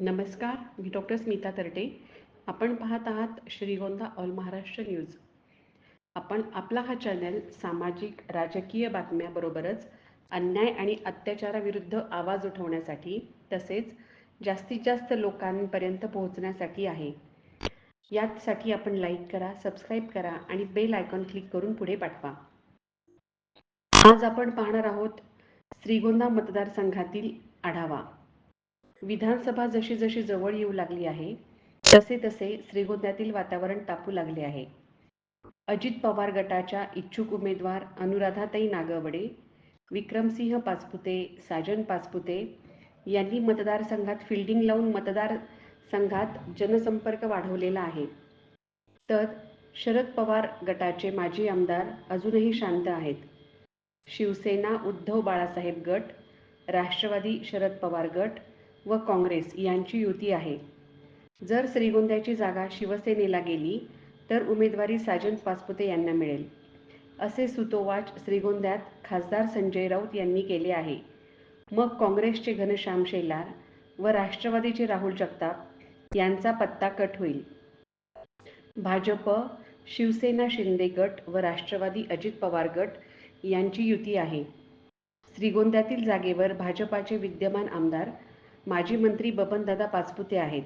नमस्कार मी डॉक्टर स्मिता तरटे. आपण पाहत आहात श्रीगोंदा ऑल महाराष्ट्र न्यूज. आपण आपला हा चॅनल सामाजिक राजकीय बातम्याबरोबरच अन्याय आणि अत्याचाराविरुद्ध आवाज उठवण्यासाठी तसेच जास्तीत जास्त लोकांपर्यंत पोहोचण्यासाठी आहे. यासाठी आपण लाईक करा सबस्क्राईब करा आणि बेल आयकॉन क्लिक करून पुढे पाठवा. आज आपण पाहणार आहोत श्रीगोंदा मतदारसंघातील आढावा. विधानसभा जशी जशी जवळ येऊ लागली आहे तसे तसे श्रीगोंद्यातील वातावरण तापू लागले आहे. अजित पवार गटाच्या इच्छुक उमेदवार अनुराधाताई नागवडे विक्रमसिंह पाचपुते साजन पाचपुते यांनी मतदारसंघात फिल्डिंग लावून मतदारसंघात जनसंपर्क वाढवलेला आहे. तर शरद पवार गटाचे माजी आमदार अजूनही शांत आहेत. शिवसेना उद्धव बाळासाहेब गट राष्ट्रवादी शरद पवार गट व काँग्रेस यांची युती आहे. जर श्रीगोंद्याची जागा शिवसेनेला गेली तर उमेदवारी साजन पाचपुते यांना मिळेल. असे सुतोवाच श्रीगोंद्यात खासदार संजय राऊत यांनी केले आहे. मग काँग्रेसचे घनश्याम शेलार व राष्ट्रवादीचे राहुल जगताप यांचा पत्ता कट होईल. भाजप शिवसेना शिंदे गट व राष्ट्रवादी अजित पवार गट यांची युती आहे. श्रीगोंद्यातील जागेवर भाजपाचे विद्यमान आमदार माजी मंत्री बबनदादा पाचपुते आहेत.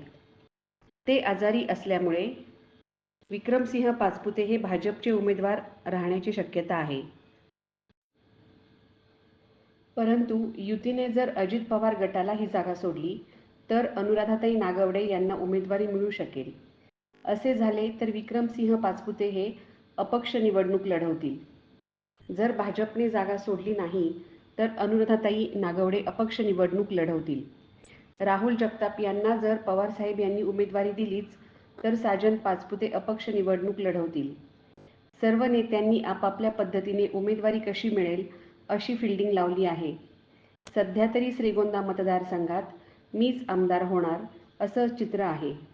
ते आजारी असल्यामुळे विक्रमसिंह पाचपुते हे भाजपचे उमेदवार राहण्याची शक्यता आहे. परंतु युतीने जर अजित पवार गटाला ही जागा सोडली तर अनुराधाताई नागवडे यांना उमेदवारी मिळू शकेल. असे झाले तर विक्रमसिंह पाचपुते हे अपक्ष निवडणूक लढवतील. जर भाजपने जागा सोडली नाही तर अनुराधाताई नागवडे अपक्ष निवडणूक लढवतील. राहुल जगताप यांना जर पवारसाहेब यांनी उमेदवारी दिलीच तर साजन पाचपुते अपक्ष निवडणूक लढवतील. सर्व नेत्यांनी आपापल्या पद्धतीने उमेदवारी कशी मिळेल अशी फिल्डिंग लावली आहे. सध्या तरी श्रीगोंदा मतदारसंघात मीच आमदार होणार असं चित्र आहे.